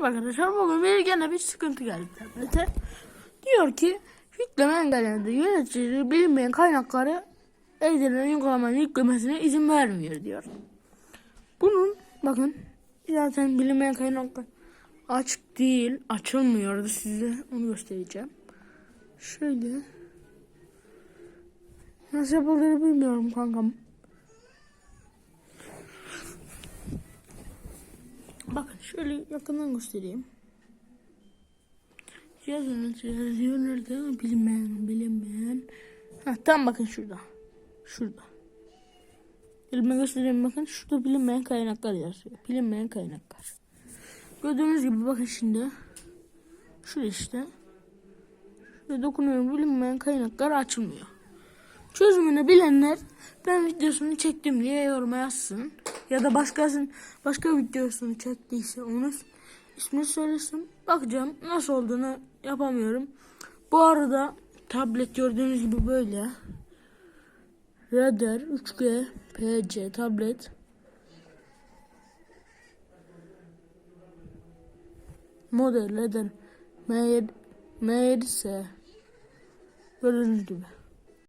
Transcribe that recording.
Merhaba arkadaşlar bugün bir gene bir sıkıntı geldi tablete. Diyor ki yükleme engellendi. Yönetici bilinmeyen kaynakları edilen uygulamanın yüklemesine izin vermiyor diyor. Bunun bakın zaten bilinmeyen kaynaklar açık değil açılmıyordu size onu göstereceğim. Şöyle nasıl yapıldığını bilmiyorum kankam. Bakın şöyle yakından göstereyim. Yazıyor nerede? Bilinmeyen, bilinmeyen. Ha tam bakın şurada. Şurada. Elime göstereyim bakın. Şurada bilinmeyen kaynaklar yazıyor. Bilinmeyen kaynaklar. Gördüğünüz gibi bakın şimdi. Şurada işte. Şurada dokunuyorum. Bilinmeyen kaynaklar açılmıyor. Çözümünü bilenler ben videosunu çektim diye yoruma yazsın. Ya da başkasının başka videosunu çektiyse onu ismini söylesin. Bakacağım nasıl olduğunu yapamıyorum. Bu arada tablet gördüğünüz gibi böyle. Radar 3G PC tablet. Model Radar M7 M7S. Gördüğünüz gibi.